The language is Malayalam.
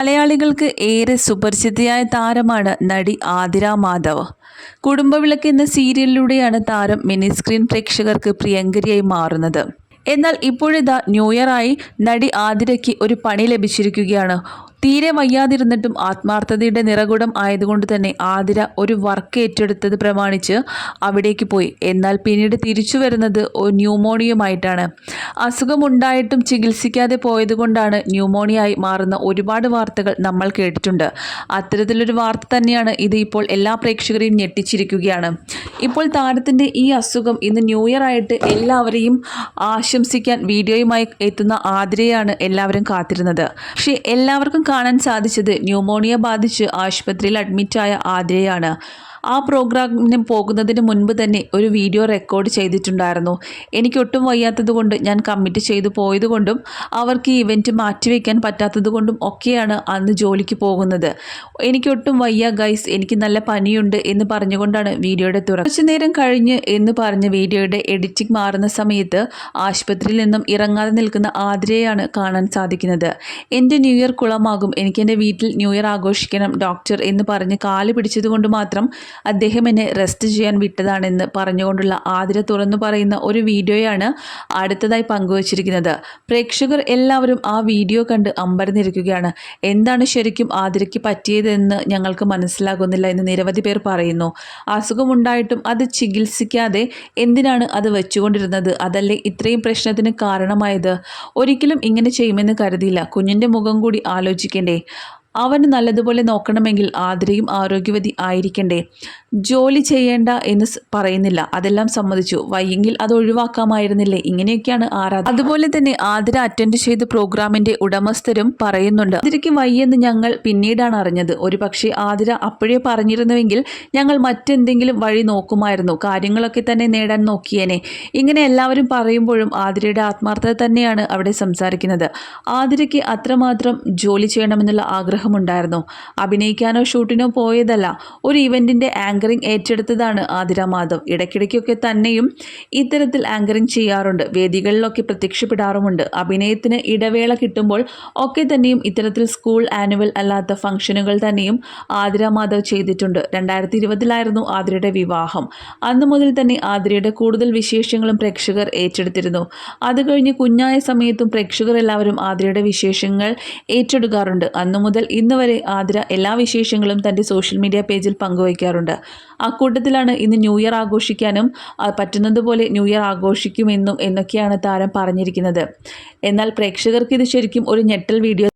മലയാളികൾക്ക് ഏറെ സുപരിചിതയായ താരമാണ് നടി ആതിര മാധവ്. കുടുംബവിളക്ക് എന്ന സീരിയലിലൂടെയാണ് താരം മിനി സ്ക്രീൻ പ്രേക്ഷകർക്ക് പ്രിയങ്കരിയായി മാറുന്നത്. എന്നാൽ ഇപ്പോഴിതാ ന്യൂ ഇയറായി നടി ആതിരയ്ക്ക് ഒരു പണി ലഭിച്ചിരിക്കുകയാണ്. തീരെ വയ്യാതിരുന്നിട്ടും ആത്മാർത്ഥതയുടെ നിറകുടം ആയതുകൊണ്ട് തന്നെ ആതിര ഒരു വർക്ക് ഏറ്റെടുത്തത് പ്രമാണിച്ച് അവിടേക്ക് പോയി. എന്നാൽ പിന്നീട് തിരിച്ചു വരുന്നത് ന്യൂമോണിയുമായിട്ടാണ് അസുഖമുണ്ടായിട്ടും ചികിത്സിക്കാതെ പോയതുകൊണ്ടാണ് ന്യൂമോണിയായി മാറുന്ന ഒരുപാട് വാർത്തകൾ നമ്മൾ കേട്ടിട്ടുണ്ട്. അത്തരത്തിലൊരു വാർത്ത തന്നെയാണ് ഇത് ഇപ്പോൾ എല്ലാ പ്രേക്ഷകരെയും ഞെട്ടിച്ചിരിക്കുകയാണ്. ഇപ്പോൾ താരത്തിന്റെ ഈ അസുഖം ഇന്ന് ന്യൂ ഇയർ ആയിട്ട് എല്ലാവരെയും ആശംസിക്കാൻ വീഡിയോയുമായി എത്തുന്ന ആതിരയാണ് എല്ലാവരും കാത്തിരുന്നത്. പക്ഷേ എല്ലാവർക്കും കാണാൻ സാധിച്ചത് ന്യൂമോണിയ ബാധിച്ച് ആശുപത്രിയിൽ അഡ്മിറ്റായ ആതിരയാണ് ആ പ്രോഗ്രാമിന് പോകുന്നതിന് മുൻപ് തന്നെ ഒരു വീഡിയോ റെക്കോർഡ് ചെയ്തിട്ടുണ്ടായിരുന്നു. എനിക്ക് ഒട്ടും വയ്യാത്തതുകൊണ്ട് ഞാൻ കമ്മിറ്റ് ചെയ്തു പോയതുകൊണ്ടും അവർക്ക് ഈ ഇവന്റ് മാറ്റിവെക്കാൻ പറ്റാത്തതുകൊണ്ടും ഒക്കെയാണ് അന്ന് ജോലിക്ക് പോകുന്നത്. എനിക്കൊട്ടും വയ്യ ഗൈസ് എനിക്ക് നല്ല പനിയുണ്ട് എന്ന് പറഞ്ഞുകൊണ്ടാണ് വീഡിയോയുടെ തുറ കുറച്ചു നേരം കഴിഞ്ഞ് എന്ന് പറഞ്ഞ വീഡിയോയുടെ എഡിറ്റിംഗ് മാറുന്ന സമയത്ത് ആശുപത്രിയിൽ നിന്നും ഇറങ്ങാതെ നിൽക്കുന്ന ആതിരയാണ് കാണാൻ സാധിക്കുന്നത്. എന്റെ ന്യൂ ഇയർ കുളമാകും. എനിക്ക് എന്റെ വീട്ടിൽ ന്യൂ ഇയർ ആഘോഷിക്കണം ഡോക്ടർ എന്ന് പറഞ്ഞ് കാൽ പിടിച്ചതുകൊണ്ട് മാത്രം അദ്ദേഹം എന്നെ റെസ്റ്റ് ചെയ്യാൻ വിട്ടതാണെന്ന് പറഞ്ഞുകൊണ്ടുള്ള ആതിര തുറന്നു പറയുന്ന ഒരു വീഡിയോയാണ് അടുത്തതായി പങ്കുവച്ചിരിക്കുന്നത്. പ്രേക്ഷകർ എല്ലാവരും ആ വീഡിയോ കണ്ട് അമ്പരന്നിരിക്കുകയാണ്. എന്താണ് ശരിക്കും ആതിരയ്ക്ക് പറ്റിയതെന്ന് ഞങ്ങൾക്ക് മനസ്സിലാകുന്നില്ല എന്ന് നിരവധി പേർ പറയുന്നു. അസുഖമുണ്ടായിട്ടും അത് ചികിത്സിക്കാതെ എന്തിനാണ് അത് വെച്ചുകൊണ്ടിരുന്നത്? അതല്ലേ ഇത്രയും പ്രശ്നത്തിന് കാരണമായത്? ഒരിക്കലും ഇങ്ങനെ ചെയ്യുമെന്ന് കരുതിയില്ല. കുഞ്ഞിന്റെ മുഖം കൂടി ആലോചിക്കണ്ടേ? അവന് നല്ലതുപോലെ നോക്കണമെങ്കിൽ ആതിരയും ആരോഗ്യവതി ആയിരിക്കണ്ടേ. ജോലി ചെയ്യേണ്ട എന്ന് പറയുന്നില്ല. അതെല്ലാം സമ്മതിച്ചു. വയ്യെങ്കിൽ അത് ഒഴിവാക്കാമായിരുന്നില്ലേ? ഇങ്ങനെയൊക്കെയാണ് ആരാധന അതുപോലെ തന്നെ ആതിര അറ്റൻഡ് ചെയ്ത പ്രോഗ്രാമിന്റെ ഉടമസ്ഥരും പറയുന്നുണ്ട്. ആതിരയ്ക്ക് വയ്യെന്ന് ഞങ്ങൾ പിന്നീടാണ് അറിഞ്ഞത്. ഒരു പക്ഷേ ആതിര അപ്പോഴേ പറഞ്ഞിരുന്നുവെങ്കിൽ ഞങ്ങൾ മറ്റെന്തെങ്കിലും വഴി നോക്കുമായിരുന്നു. കാര്യങ്ങളൊക്കെ തന്നെ നേടാൻ നോക്കിയേനെ. ഇങ്ങനെ എല്ലാവരും പറയുമ്പോഴും ആതിരയുടെ ആത്മാർത്ഥത തന്നെയാണ് അവിടെ സംസാരിക്കുന്നത്. ആതിരയ്ക്ക് അത്രമാത്രം ജോലി ചെയ്യണമെന്നുള്ള ആഗ്രഹമുണ്ടായിരുന്നു. അഭിനയിക്കാനോ ഷൂട്ടിനോ പോയതല്ല ഒരു ഇവന്റിന്റെ ആങ്കറിംഗ് ഏറ്റെടുത്തതാണ് ആതിര മാധവ്. ഇടയ്ക്കിടയ്ക്കൊക്കെ തന്നെയും ഇത്തരത്തിൽ ആങ്കറിംഗ് ചെയ്യാറുണ്ട്. വേദികളിലൊക്കെ പ്രത്യക്ഷപ്പെടാറുമുണ്ട്. അഭിനയത്തിന് ഇടവേള കിട്ടുമ്പോൾ ഒക്കെ തന്നെയും ഇത്തരത്തിൽ സ്കൂൾ ആനുവൽ അല്ലാത്ത ഫംഗ്ഷനുകൾ തന്നെയും ആതിര മാധവ് ചെയ്തിട്ടുണ്ട്. രണ്ടായിരത്തി ഇരുപതിലായിരുന്നു ആതിരയുടെ വിവാഹം. അന്നു മുതൽ തന്നെ ആതിരയുടെ കൂടുതൽ വിശേഷങ്ങളും പ്രേക്ഷകർ ഏറ്റെടുത്തിരുന്നു. അത് കഴിഞ്ഞ് കുഞ്ഞായ സമയത്തും പ്രേക്ഷകർ എല്ലാവരും ആതിരയുടെ വിശേഷങ്ങൾ ഏറ്റെടുക്കാറുണ്ട്. അന്നു മുതൽ ഇന്ന് വരെ ആതിര എല്ലാ വിശേഷങ്ങളും തന്റെ സോഷ്യൽ മീഡിയ പേജിൽ പങ്കുവയ്ക്കാറുണ്ട്. കൂട്ടത്തിലാണ് ഇന്ന് ന്യൂ ഇയർ ആഘോഷിക്കാനും പറ്റുന്നതുപോലെ ന്യൂ ഇയർ ആഘോഷിക്കുമെന്നും എന്നൊക്കെയാണ് താരം പറഞ്ഞിരിക്കുന്നത്. എന്നാൽ പ്രേക്ഷകർക്ക് ഇത് ശരിക്കും ഒരു ഞെട്ടൽ വീഡിയോ